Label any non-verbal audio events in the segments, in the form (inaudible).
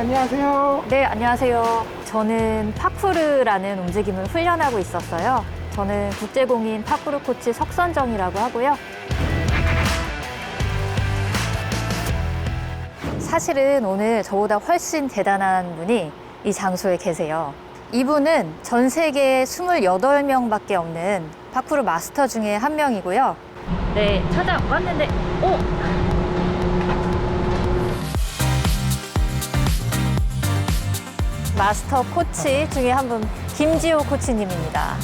안녕하세요. 네, 안녕하세요. 저는 파쿠르라는 움직임을 훈련하고 있었어요. 저는 국제공인 파쿠르 코치 석선정이라고 하고요. 사실은 오늘 저보다 훨씬 대단한 분이 이 장소에 계세요. 이분은 전 세계 28명밖에 없는 파쿠르 마스터 중에 한 명이고요. 네, 찾아왔는데, 오! 마스터 코치 중에 한 분, 김지호 코치님입니다.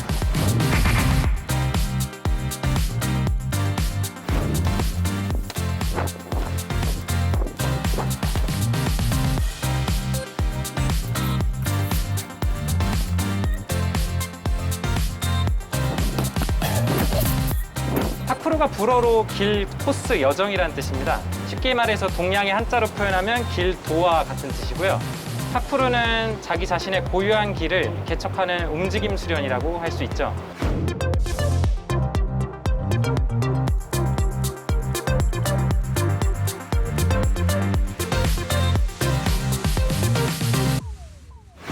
파쿠르가 불어로 길, 코스, 여정이라는 뜻입니다. 쉽게 말해서 동양의 한자로 표현하면 길, 도와 같은 뜻이고요. 파쿠르는 자기 자신의 고유한 길을 개척하는 움직임 수련이라고 할 수 있죠.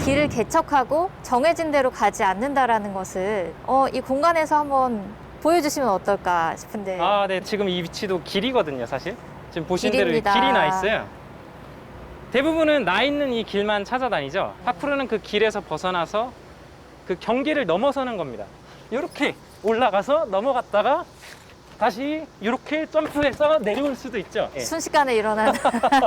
길을 개척하고 정해진 대로 가지 않는다라는 것을 어, 이 공간에서 한번 보여주시면 어떨까 싶은데. 아, 네. 지금 이 위치도 길이거든요, 사실. 지금 보신 대로 길입니다. 길이 나 있어요. 대부분은 나 있는 이 길만 찾아다니죠. 파쿠르는 그 길에서 벗어나서 그 경계를 넘어서는 겁니다. 이렇게 올라가서 넘어갔다가 다시 이렇게 점프해서 내려올 수도 있죠. 예. 순식간에 일어나는.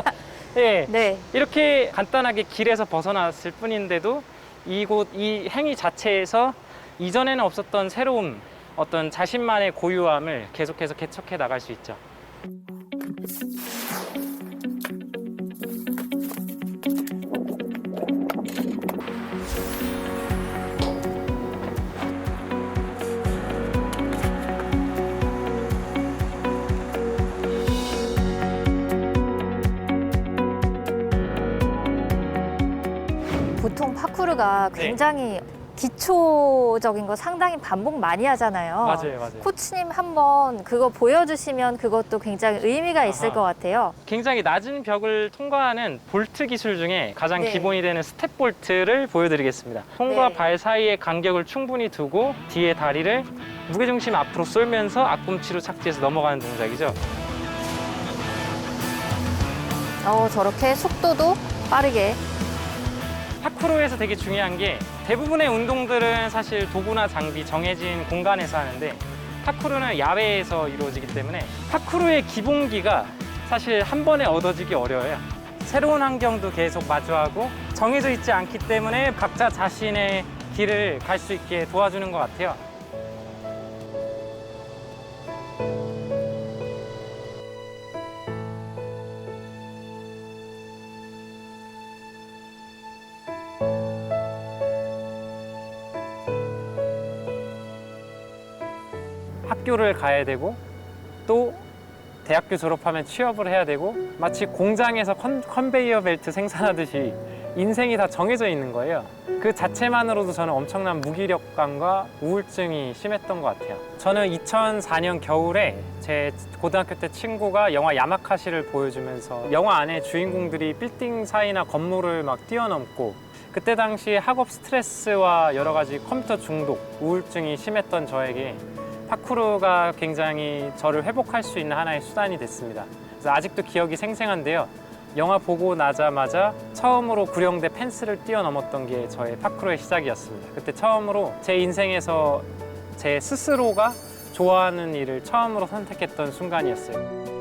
(laughs) 예. (laughs) 네. 이렇게 간단하게 길에서 벗어났을 뿐인데도 이곳 이 행위 자체에서 이전에는 없었던 새로운 어떤 자신만의 고유함을 계속해서 개척해 나갈 수 있죠. 파쿠르가 네. 굉장히 기초적인 거 상당히 반복 많이 하잖아요. 맞아요, 맞아요. 코치님 한번 그거 보여주시면 그것도 굉장히 의미가 있을 아하. 것 같아요. 굉장히 낮은 벽을 통과하는 볼트 기술 중에 가장 네. 기본이 되는 스텝 볼트를 보여드리겠습니다. 손과 네. 발 사이의 간격을 충분히 두고 뒤에 다리를 무게중심 앞으로 쏠면서 앞꿈치로 착지해서 넘어가는 동작이죠. 어, 저렇게 속도도 빠르게. 파크로에서 되게 중요한 게 대부분의 운동들은 사실 도구나 장비 정해진 공간에서 하는데 파크로는 야외에서 이루어지기 때문에 파크로의 기본기가 사실 한 번에 얻어지기 어려워요. 새로운 환경도 계속 마주하고 정해져 있지 않기 때문에 각자 자신의 길을 갈 수 있게 도와주는 것 같아요. 학교를 가야 되고 또 대학교 졸업하면 취업을 해야 되고 마치 공장에서 컨, 컨베이어 벨트 생산하듯이 인생이 다 정해져 있는 거예요. 그 자체만으로도 저는 엄청난 무기력감과 우울증이 심했던 것 같아요. 저는 2004년 겨울에 제 고등학교 때 친구가 영화 야마카시를 보여주면서 영화 안에 주인공들이 빌딩 사이나 건물을 막 뛰어넘고 그때 당시 학업 스트레스와 여러 가지 컴퓨터 중독, 우울증이 심했던 저에게 파쿠르가 굉장히 저를 회복할 수 있는 하나의 수단이 됐습니다. 그래서 아직도 기억이 생생한데요. 영화 보고 나자마자 처음으로 구령대 펜스를 뛰어넘었던 게 저의 파쿠르의 시작이었습니다. 그때 처음으로 제 인생에서 제 스스로가 좋아하는 일을 처음으로 선택했던 순간이었어요.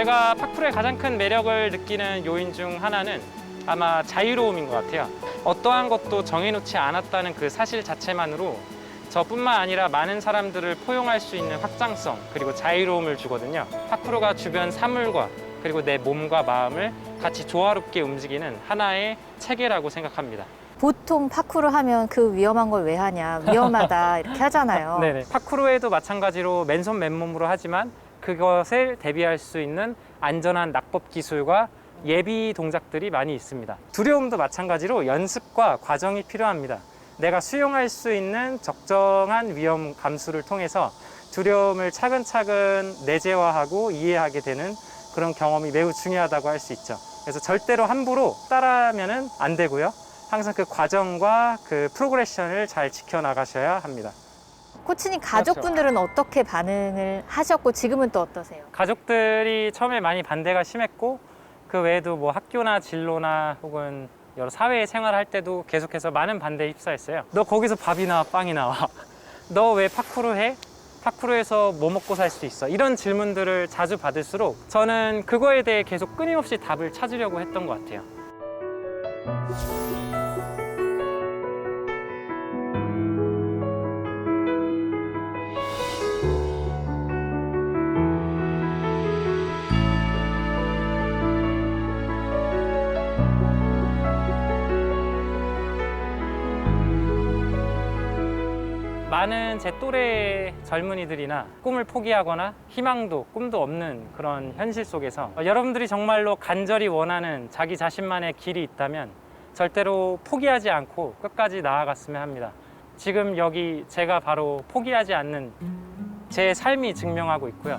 제가 파쿠르의 가장 큰 매력을 느끼는 요인 중 하나는 아마 자유로움인 것 같아요. 어떠한 것도 정해놓지 않았다는 그 사실 자체만으로 저뿐만 아니라 많은 사람들을 포용할 수 있는 확장성 그리고 자유로움을 주거든요. 파쿠르가 주변 사물과 그리고 내 몸과 마음을 같이 조화롭게 움직이는 하나의 체계라고 생각합니다. 보통 파쿠르 하면 그 위험한 걸 왜 하냐, 위험하다 (laughs) 이렇게 하잖아요. 네네. 파쿠르에도 마찬가지로 맨손 맨몸으로 하지만 그것을 대비할 수 있는 안전한 낙법 기술과 예비 동작들이 많이 있습니다. 두려움도 마찬가지로 연습과 과정이 필요합니다. 내가 수용할 수 있는 적정한 위험 감수를 통해서 두려움을 차근차근 내재화하고 이해하게 되는 그런 경험이 매우 중요하다고 할 수 있죠. 그래서 절대로 함부로 따라하면은 안 되고요. 항상 그 과정과 그 프로그레션을 잘 지켜나가셔야 합니다. 코치님 가족분들은 어떻게 반응을 하셨고 지금은 또 어떠세요? 가족들이 처음에 많이 반대가 심했고 그 외에도 뭐 학교나 진로나 혹은 여러 사회 생활할 때도 계속해서 많은 반대에 휩싸였어요. 너 거기서 밥이 나와 빵이 나와. (laughs) 너 왜 파쿠르 해? 파쿠르에서 뭐 먹고 살 수 있어? 이런 질문들을 자주 받을수록 저는 그거에 대해 계속 끊임없이 답을 찾으려고 했던 것 같아요. 많은 제 또래 젊은이들이나 꿈을 포기하거나 희망도 꿈도 없는 그런 현실 속에서 어, 여러분들이 정말로 간절히 원하는 자기 자신만의 길이 있다면 절대로 포기하지 않고 끝까지 나아갔으면 합니다. 지금 여기 제가 바로 포기하지 않는 제 삶이 증명하고 있고요.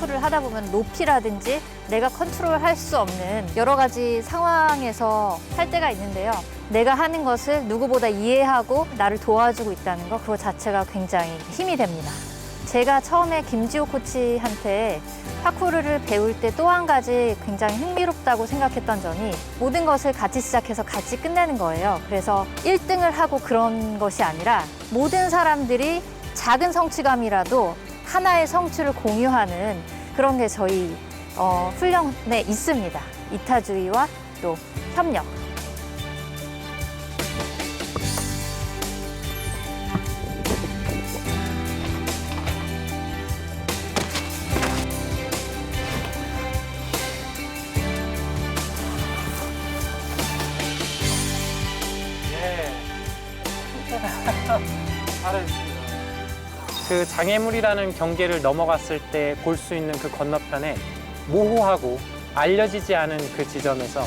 파쿠를 하다 보면 높이라든지 내가 컨트롤할 수 없는 여러 가지 상황에서 할 때가 있는데요. 내가 하는 것을 누구보다 이해하고 나를 도와주고 있다는 것, 그거 자체가 굉장히 힘이 됩니다. 제가 처음에 김지호 코치한테 파쿠르를 배울 때 또 한 가지 굉장히 흥미롭다고 생각했던 점이 모든 것을 같이 시작해서 같이 끝내는 거예요. 그래서 1등을 하고 그런 것이 아니라 모든 사람들이 작은 성취감이라도 하나의 성취를 공유하는 그런 게 저희 어, 훈련에 있습니다. 이타주의와 또 협력. 그 장애물이라는 경계를 넘어갔을 때 볼 수 있는 그 건너편에 모호하고 알려지지 않은 그 지점에서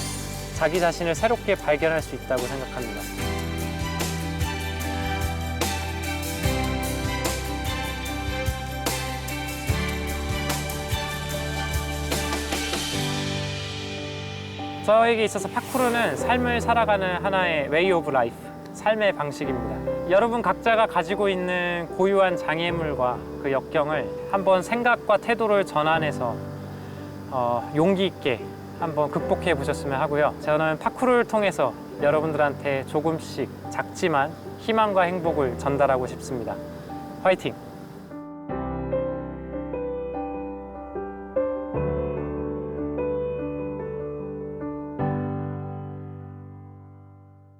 자기 자신을 새롭게 발견할 수 있다고 생각합니다. 저에게 있어서 파쿠르는 삶을 살아가는 하나의 웨이 오브 라이프, 삶의 방식입니다. 여러분 각자가 가지고 있는 고유한 장애물과 그 역경을 한번 생각과 태도를 전환해서 어, 용기 있게 한번 극복해 보셨으면 하고요. 저는 파쿠르를 통해서 여러분들한테 조금씩 작지만 희망과 행복을 전달하고 싶습니다. 화이팅!